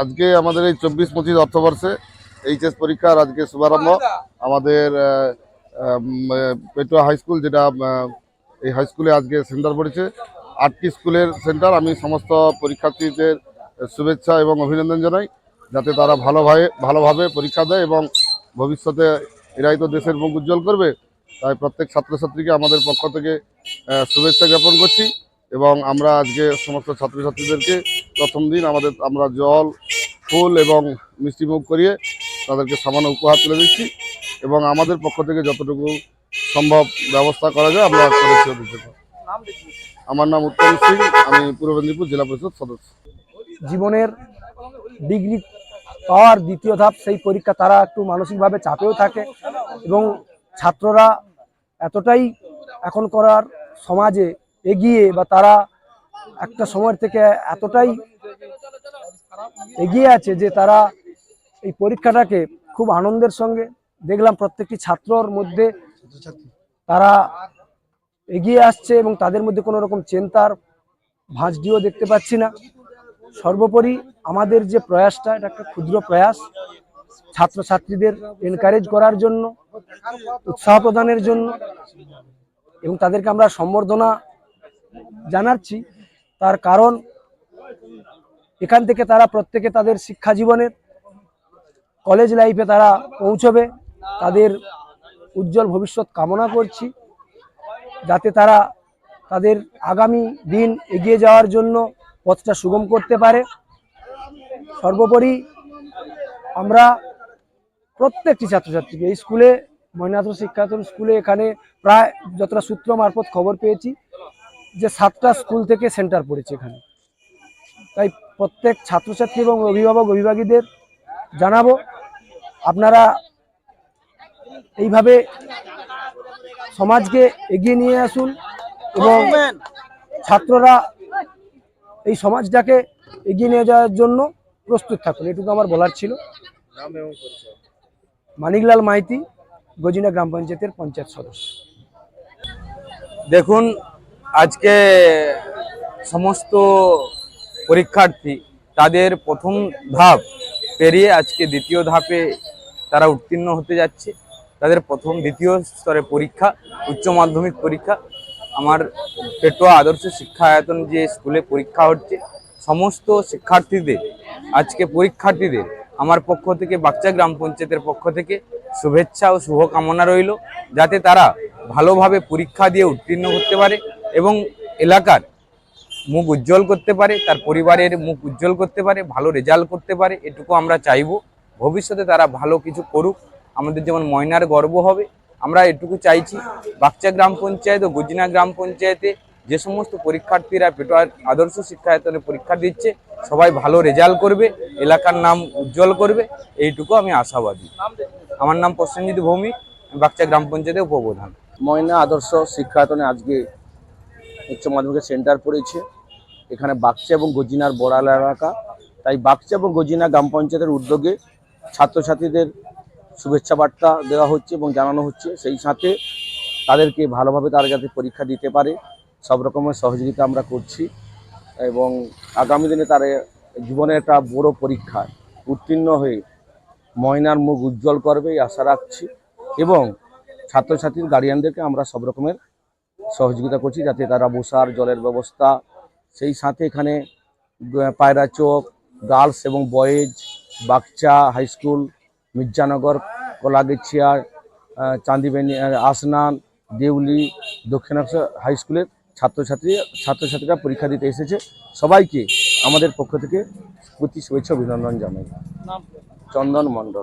আজকে আমাদের এই চব্বিশ, পঁচিশ অর্থবর্ষে এইচএস পরীক্ষার আজকে শুভারম্ভ। আমাদের পেটুয়া হাই স্কুল যেটা এই হাই স্কুলে আজকে সেন্টার পড়েছে, আটটি স্কুলের সেন্টার। আমি সমস্ত পরীক্ষার্থীদের শুভেচ্ছা এবং অভিনন্দন জানাই, যাতে তারা ভালোভাবে ভালোভাবে পরীক্ষা দেয় এবং ভবিষ্যতে এরাই তো দেশের মুখ উজ্জ্বল করবে। তাই প্রত্যেক ছাত্রছাত্রীকে আমাদের পক্ষ থেকে শুভেচ্ছা জ্ঞাপন করছি এবং আমরা আজকে সমস্ত ছাত্রছাত্রীদেরকে প্রথম দিন আমাদের আমরা জল, ফুল এবং মিষ্টি মুখ করিয়ে তাদেরকে সামান্য উপহার তুলে দিচ্ছি এবং আমাদের পক্ষ থেকে যতটুকু সম্ভব ব্যবস্থা করা যায় আমরা করেছি আমার নাম উত্তম সিং, আমি পূর্ব মেদিনীপুর জেলা পরিষদ সদস্য। জীবনের ডিগ্রি পাওয়ার দ্বিতীয় ধাপ, সেই পরীক্ষা তারা একটু মানসিকভাবে চাপেও থাকে এবং ছাত্ররা এতটাই এখন করার সমাজে এগিয়ে বা তারা একটা সময় থেকে এতটাই এগিয়ে আছে যে তারা এই পরীক্ষাটাকে খুব আনন্দের সঙ্গে দেখলাম প্রত্যেকটি ছাত্রর মধ্যে তারা এগিয়ে আসছে এবং তাদের মধ্যে কোনো রকম চিন্তার ভাঁজডিও দেখতে পাচ্ছি না। সর্বোপরি আমাদের যে প্রয়াসটা এটা একটা ক্ষুদ্র প্রয়াস। ছাত্রছাত্রীদের এনকারেজ করার জন্য উৎসাহ প্রদানের জন্য এবং তাদেরকে আমরা সম্বর্ধনা জানাচ্ছি। তার কারণ, এখান থেকে তারা প্রত্যেকে তাদের শিক্ষা জীবনের কলেজ লাইফে তারা পৌঁছবে, তাদের উজ্জ্বল ভবিষ্যৎ কামনা করছি, যাতে তারা তাদের আগামী দিন এগিয়ে যাওয়ার জন্য পথটা সুগম করতে পারে। সর্বোপরি আমরা প্রত্যেকটি ছাত্রছাত্রীকে, এই স্কুলে ময়নাথ শিক্ষায়তন স্কুলে এখানে প্রায় যতটা সূত্র মারফত খবর পেয়েছি যে সাতটা স্কুল থেকে সেন্টার পড়েছে এখানে। তাই প্রত্যেক ছাত্রছাত্রী এবং অভিভাবক অভিভাবীদের জানাব আপনারা এইভাবে সমাজকে এগিয়ে নিয়ে আসুন এবং ছাত্ররা এই সমাজটাকে এগিয়ে নিয়ে যাওয়ার জন্য প্রস্তুত থাকুন। এটুকু আমার বলার ছিল। মানিকলাল মাইতি গজিনা গ্রাম পঞ্চায়েতের পঞ্চায়েত সদস্য। দেখুন আজকে সমস্ত পরীক্ষার্থী তাদের প্রথম ধাপ পেরিয়ে আজকে দ্বিতীয় ধাপে তারা উত্তীর্ণ হতে যাচ্ছে। তাদের প্রথম দ্বিতীয় স্তরে পরীক্ষা, উচ্চ মাধ্যমিক পরীক্ষা। আমার পেটোয়া আদর্শ শিক্ষায়তন যে স্কুলে পরীক্ষা হচ্ছে, সমস্ত শিক্ষার্থীদের, আজকে পরীক্ষার্থীদের আমার পক্ষ থেকে বাচ্চা গ্রাম পঞ্চায়েতের পক্ষ থেকে শুভেচ্ছা ও শুভকামনা রইল। যাতে তারা ভালোভাবে পরীক্ষা দিয়ে উত্তীর্ণ করতে পারে। এবং এলাকার মুখ উজ্জ্বল করতে পারে, তার পরিবারের মুখ উজ্জ্বল করতে পারে, ভালো রেজাল্ট করতে পারে, এটুকু আমরা চাইব। ভবিষ্যতে তারা ভালো কিছু করুক। আমাদের যেমন ময়নার গর্ব হবে, আমরা এটুকু চাইছি। বাচ্চা গ্রাম পঞ্চায়েত ও গুজিনা গ্রাম পঞ্চায়েতে যে সমস্ত পরীক্ষার্থীরা পেটোয়ার আদর্শ শিক্ষায়তনে পরীক্ষা দিচ্ছে, সবাই ভালো রেজাল্ট করবে, এলাকার নাম উজ্জ্বল করবে, এইটুকু আমি আশাবাদী। আমার নাম প্রসেনজিৎ ভৌমিক বাচ্চা গ্রাম পঞ্চায়েতের উপপ্রধান। ময়না আদর্শ শিক্ষায়তনে আজকে উচ্চ মাধ্যমিকের সেন্টার পড়েছে। এখানে বাক্সা এবং গজিনার বড়াল এলাকা। তাই বাক্সা এবং গজিনা গ্রাম পঞ্চায়েতের উদ্যোগে ছাত্রছাত্রীদের শুভেচ্ছা বার্তা দেওয়া হচ্ছে এবং জানানো হচ্ছে। সেই সাথে তাদেরকে ভালোভাবে তারা যাতে পরীক্ষা দিতে পারে, সব রকমের সহযোগিতা আমরা করছি এবং আগামী দিনে তারা জীবনের একটা বড় পরীক্ষা। উত্তীর্ণ হয়ে ময়নার মুখ উজ্জ্বল করবে আশা রাখছি। এবং ছাত্রছাত্রীর গার্ডিয়ানদেরকে আমরা সব রকমের সহযোগিতা করছি যাতে তারা বসার জলের ব্যবস্থা সেই সাথে এখানে পায়রা চোখ গার্লস এবং boys Bagcha high school Mirzanagar Kalagechhia আহ, চান্দিবেনি আসনান দেউলি দক্ষিণাংশ হাই স্কুলের ছাত্রছাত্রী ছাত্রছাত্রীরা পরীক্ষা দিতে এসেছে। সবাইকে আমাদের পক্ষ থেকে প্রতি শুভেচ্ছা অভিনন্দন জানাই। চন্দন মণ্ডল।